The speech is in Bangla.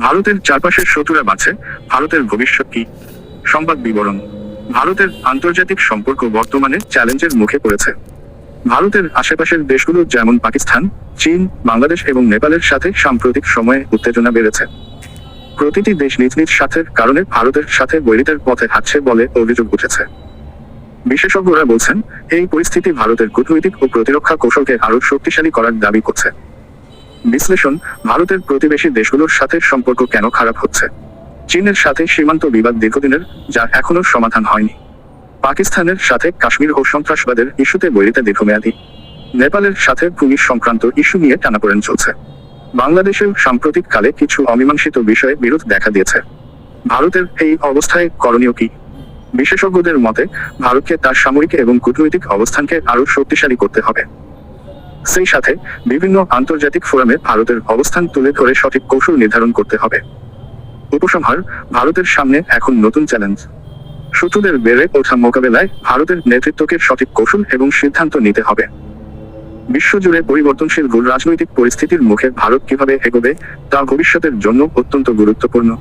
ভারতের চারপাশের শত্রুরা বাড়ছে ভারতের ভবিষ্যৎ কি? সংবাদ বিবরণ। ভারতের আন্তর্জাতিক সম্পর্ক বর্তমানে চ্যালেঞ্জের মুখে পড়েছে। ভারতের আশেপাশের দেশগুলো যেমন পাকিস্তান, চীন, বাংলাদেশ এবং নেপালের সাথে সাম্প্রতিক সময়ে উত্তেজনা বেড়েছে। প্রতিটি দেশ নিজ নিজ স্বার্থের কারণে ভারতের সাথে বৈরিতার পথে হাঁটছে বলে অভিযোগ উঠেছে। বিশেষজ্ঞরা বলছেন, এই পরিস্থিতি ভারতের কূটনৈতিক ও প্রতিরক্ষা কৌশলকে আরও শক্তিশালী করার দাবি করছে। বিশ্লেষণ ভারতের প্রতিবেশী দেশগুলোর সাথে সম্পর্ক কেন খারাপ হচ্ছে? চীনের সাথে সীমান্ত বিবাদ দীর্ঘদিনের, যা এখনও সমাধান হয়নি। পাকিস্তানের সাথে কাশ্মীর ও সন্ত্রাসবাদের ইস্যুতে বৈরিতা দীর্ঘমেয়াদী। নেপালের সাথে ভূমি সংক্রান্ত ইস্যু নিয়ে টানাপোড়েন চলছে। বাংলাদেশেও সাম্প্রতিক কালে কিছু অমীমাংসিত বিষয়ে বিরোধ দেখা দিয়েছে। ভারতের এই অবস্থায় করণীয় কি? বিশেষজ্ঞদের মতে, ভারতকে তার সামরিক এবং কূটনৈতিক অবস্থানকে আরও শক্তিশালী করতে হবে। সেই সাথে বিভিন্ন আন্তর্জাতিক ফোরামে ভারতের অবস্থান তুলে ধরে সঠিক কৌশল নির্ধারণ করতে হবে। উপসংহার, ভারতের সামনে এখন নতুন চ্যালেঞ্জ। শত্রুদের বেড়ে ওঠা মোকাবেলায় ভারতের নেতৃত্বকে সঠিক কৌশল এবং সিদ্ধান্ত নিতে হবে। বিশ্বজুড়ে পরিবর্তনশীল রাজনৈতিক পরিস্থিতির মুখে ভারত কীভাবে এগোবে তা ভবিষ্যতের জন্য অত্যন্ত গুরুত্বপূর্ণ।